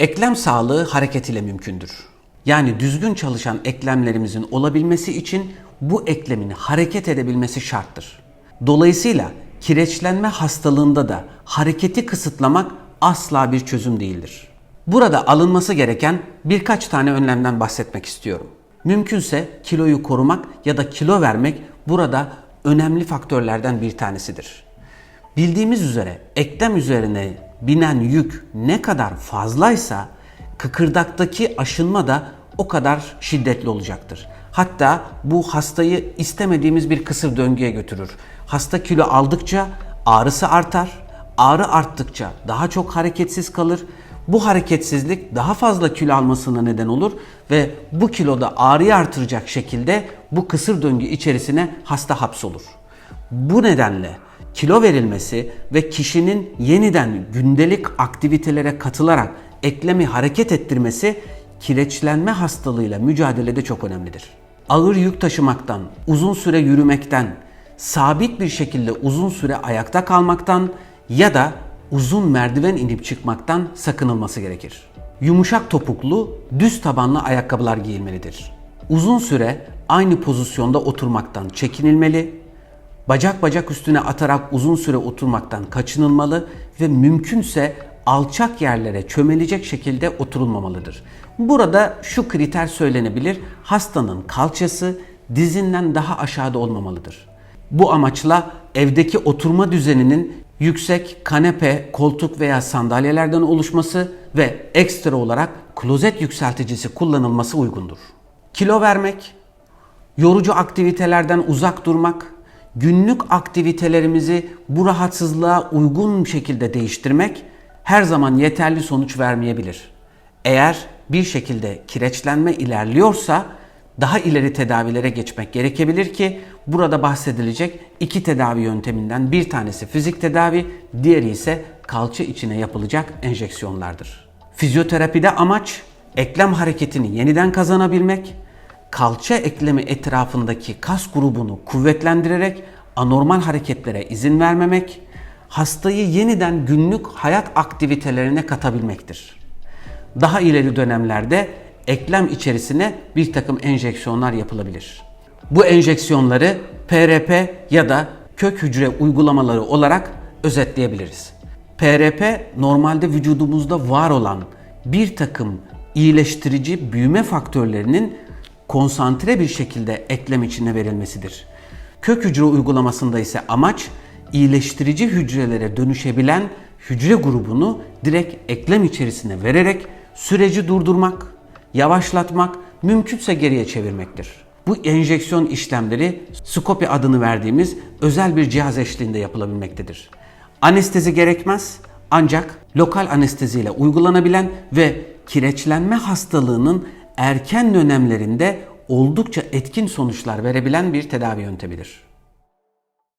Eklem sağlığı hareket ile mümkündür. Yani düzgün çalışan eklemlerimizin olabilmesi için bu eklemin hareket edebilmesi şarttır. Dolayısıyla kireçlenme hastalığında da hareketi kısıtlamak asla bir çözüm değildir. Burada alınması gereken birkaç tane önlemden bahsetmek istiyorum. Mümkünse kiloyu korumak ya da kilo vermek burada önemli faktörlerden bir tanesidir. Bildiğimiz üzere eklem üzerine binen yük ne kadar fazlaysa kıkırdaktaki aşınma da o kadar şiddetli olacaktır. Hatta bu hastayı istemediğimiz bir kısır döngüye götürür. Hasta kilo aldıkça ağrısı artar, ağrı arttıkça daha çok hareketsiz kalır. Bu hareketsizlik daha fazla kilo almasına neden olur ve bu kiloda ağrıyı artıracak şekilde bu kısır döngü içerisine hasta hapsolur. Bu nedenle kilo verilmesi ve kişinin yeniden gündelik aktivitelere katılarak eklemi hareket ettirmesi kireçlenme hastalığıyla mücadelede çok önemlidir. Ağır yük taşımaktan, uzun süre yürümekten, sabit bir şekilde uzun süre ayakta kalmaktan ya da uzun merdiven inip çıkmaktan sakınılması gerekir. Yumuşak topuklu, düz tabanlı ayakkabılar giyilmelidir. Uzun süre aynı pozisyonda oturmaktan çekinilmeli, bacak bacak üstüne atarak uzun süre oturmaktan kaçınılmalı ve mümkünse alçak yerlere çömelecek şekilde oturulmamalıdır. Burada şu kriter söylenebilir. Hastanın kalçası dizinden daha aşağıda olmamalıdır. Bu amaçla evdeki oturma düzeninin yüksek kanepe, koltuk veya sandalyelerden oluşması ve ekstra olarak klozet yükselticisi kullanılması uygundur. Kilo vermek, yorucu aktivitelerden uzak durmak, günlük aktivitelerimizi bu rahatsızlığa uygun şekilde değiştirmek her zaman yeterli sonuç vermeyebilir. Eğer bir şekilde kireçlenme ilerliyorsa daha ileri tedavilere geçmek gerekebilir ki burada bahsedilecek iki tedavi yönteminden bir tanesi fizik tedavi, diğeri ise kalça içine yapılacak enjeksiyonlardır. Fizyoterapide amaç eklem hareketini yeniden kazanabilmek, kalça eklemi etrafındaki kas grubunu kuvvetlendirerek anormal hareketlere izin vermemek, hastayı yeniden günlük hayat aktivitelerine katabilmektir. Daha ileri dönemlerde eklem içerisine bir takım enjeksiyonlar yapılabilir. Bu enjeksiyonları PRP ya da kök hücre uygulamaları olarak özetleyebiliriz. PRP normalde vücudumuzda var olan bir takım iyileştirici büyüme faktörlerinin konsantre bir şekilde eklem içine verilmesidir. Kök hücre uygulamasında ise amaç iyileştirici hücrelere dönüşebilen hücre grubunu direkt eklem içerisine vererek süreci durdurmak, yavaşlatmak, mümkünse geriye çevirmektir. Bu enjeksiyon işlemleri skopi adını verdiğimiz özel bir cihaz eşliğinde yapılabilmektedir. Anestezi gerekmez ancak lokal anestezi ile uygulanabilen ve kireçlenme hastalığının erken dönemlerinde oldukça etkin sonuçlar verebilen bir tedavi yöntemidir.